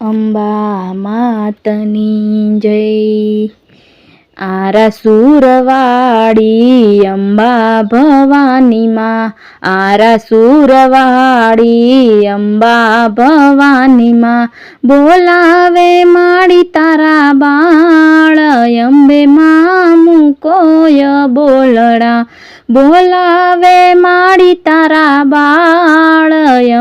અંબા માતની જય. આરા સુરવાડી અંબા ભવાનીમાં આરા સુરવાડી અંબા ભવાનીમાં બોલાવે માડી તારા બાળ, અંબે મામુ કોય બોલડા. બોલાવે માડી તારા બાળમાં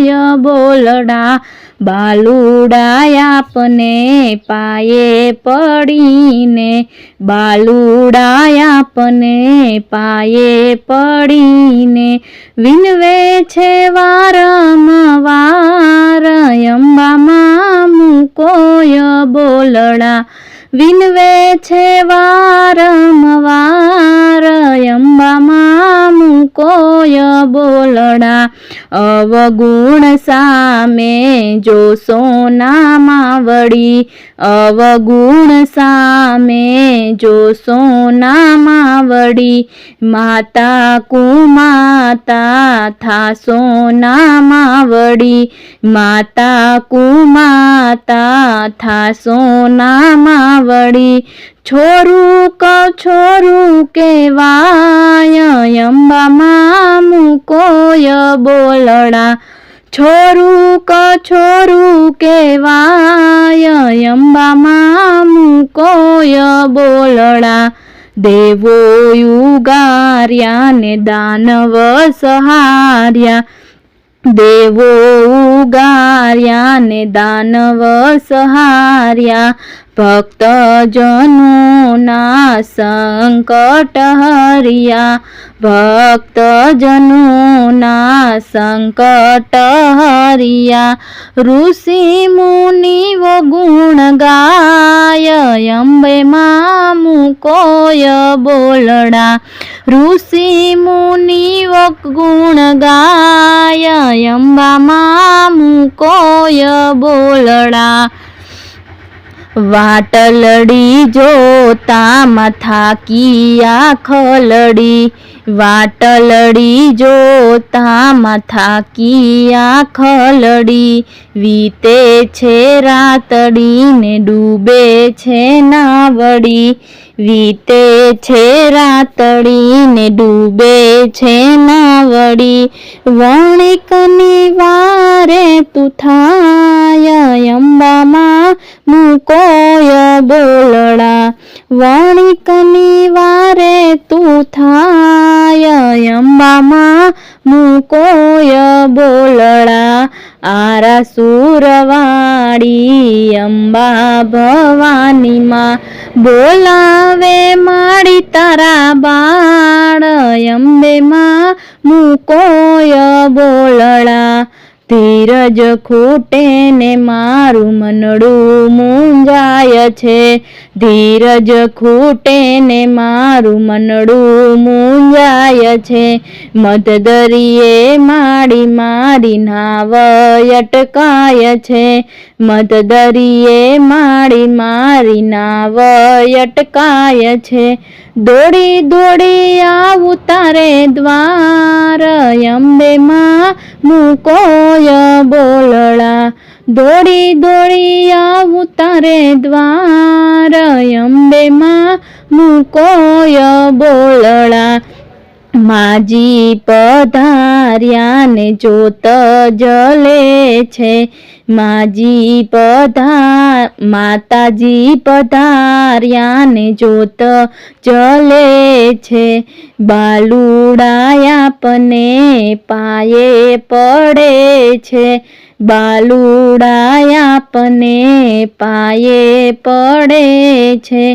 મૂકોય બોલડા બાલુડાયાપને પાયે પડીને બાલુડાયાપને પાયે પડીને, વિનવે છે વારંવાર અંબામાં મૂકોય બોલડા, વિનવે છે વારંવાર અંબામાં મૂકોય બોલડા? અવગુણ સામે જો સોનામાં વળી અવગુણ સામે જો સોનામાં વળી માતા કુમાતા થા સોનામાં વળી માતા કુમાતા થા સોનામાં વળી છોરું ક છોરું કેવાય અંબામાં મૂકોય બોલડા છોરું ક છોરું કેવાય અંબામાં કોય બોલડા દેવો ઉગાર્યા ને દાનવ સહાર્યા. દેવો ઉગાર્યા ને દાનવ સહાર્યા. ભક્તજનોના સંકટ હરિયા. ભક્તજનોના સંકટ હરિયા. ઋષિ મુનિવો ગુણ ગાય, અંબે મામુ કોય બોલડા. ઋષિ મુનિવો ગુણ ગાય, અંબા મામુ કોય બોલડા. વાટલડી જોતા મથાકીયા ખલડી. વાટલડી જોતા થાકીયા ખલડી. વીતે છે રાતડીને ડૂબે છે નાવડી. વીતે છે રાતડીને ડૂબે છે નાવડી. વણિકની વારે તું થાય બોલડા વણિકની વારે તું થાય, અંબામાં મૂકોય બોલડા આરા સુરવાડી અંબા ભવાનીમાં બોલાવે માડી તારા બાળ અંબેમાં મૂકોય બોલડા ધીરજ ખૂટે ને મારું મનડું મૂંઝાય છે. ધીરજ ખૂટે ને મારું મનડું મૂંઝાય છે. મધદરિયે માડી મારી નાવ અટકાય છે. મધદરિયે માડી મારી નાવ અટકાય છે. દોડી દોડી આવું તારે દ્વાર અંબેમાં મૂકોય બોલડા દોડી દોડી આવું તારે દ્વાર. અંબેમાં મૂકોય બોલડા માજી પધાર્યાને જોત જલે છે. માજી પધા માતાજી પધાર્યાને જોત જલે છે. બાલુડાયાપને પાયે પડે છે. બાલુડાયાપને પાયે પડે છે.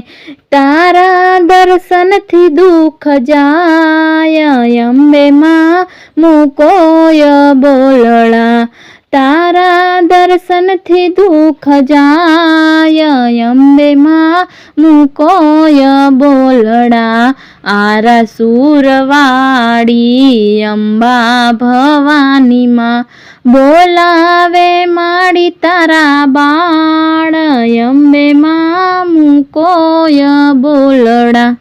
તારા દર્શનથી દુઃખ જાય. અંબેમાં મૂકોય બોલડા તારા દર્શનથી દુઃખ જાય અંબેમાં મૂકોય બોલડા આરા સુરવાડી, અંબા ભવાનીમાં બોલાવે માડી તારા બાળ અંબેમાં મૂકોય બોલડા